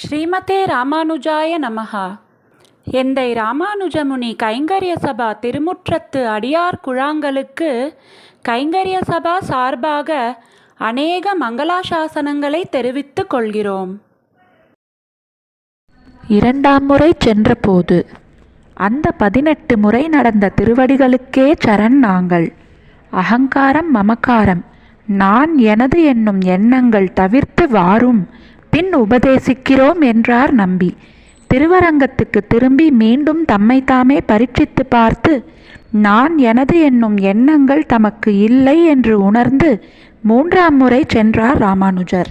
ஸ்ரீமதே ராமானுஜாய நமஹா. எந்தை ராமானுஜமுனி கைங்கரிய சபா திருமுற்றத்து அடியார் குழாங்களுக்கு கைங்கரிய சபா சார்பாக அநேக மங்களாசாசனங்களை தெரிவித்துக் கொள்கிறோம். இரண்டாம் முறை சென்றபோது அந்த பதினெட்டு முறை நடந்த திருவடிகளுக்கே சரண் நாங்கள். அகங்காரம் மமக்காரம் நான் எனது என்னும் எண்ணங்கள் தவிர்த்து வாரும் பின் உபதேசிக்கிறோம் என்றார் நம்பி. திருவரங்கத்துக்கு திரும்பி மீண்டும் தம்மைத்தாமே பரீட்சித்து பார்த்து நான் எனது என்னும் எண்ணங்கள் தமக்கு இல்லை என்று உணர்ந்து மூன்றாம் முறை சென்றார் ராமானுஜர்.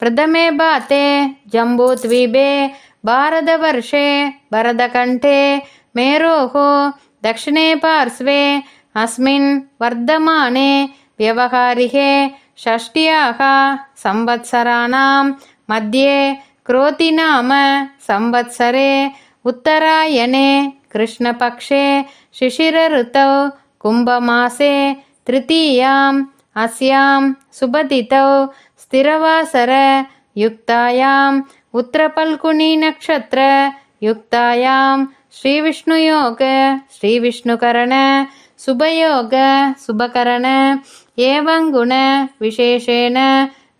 प्रथमे बाते जम्बूद्वीपे भारतवर्षे भरतकण्ठे मेरोः दक्षिणे पार्श्वे अस्मिन् वर्धमाने व्यवहारिके षष्ट्याः संवत्सराणां मध्ये क्रोतिनाम संवत्सरे उत्तरायणे कृष्णपक्षे शिशिरऋतौ कुम्भमासे तृतीयाम् अस्यां सुभदितौ स्थिरवासरयुक्तायाम् उत्तरपल्कुणीनक्षत्रयुक्तायां श्रीविष्णुयोग श्रीविष्णुकरण सुभयोग सुभकरण एवं श्रीविष्णुकरणशुभयोगशुभकरणुणविशेषेण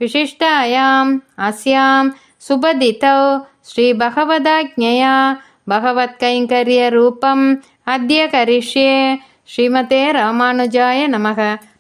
विशिष्टायाम् अस्यां शुभदितौ श्रीभगवदाज्ञया भगवत्कैङ्कर्यरूपम् अद्य करिष्ये। श्रीमते रामानुजाय नमः।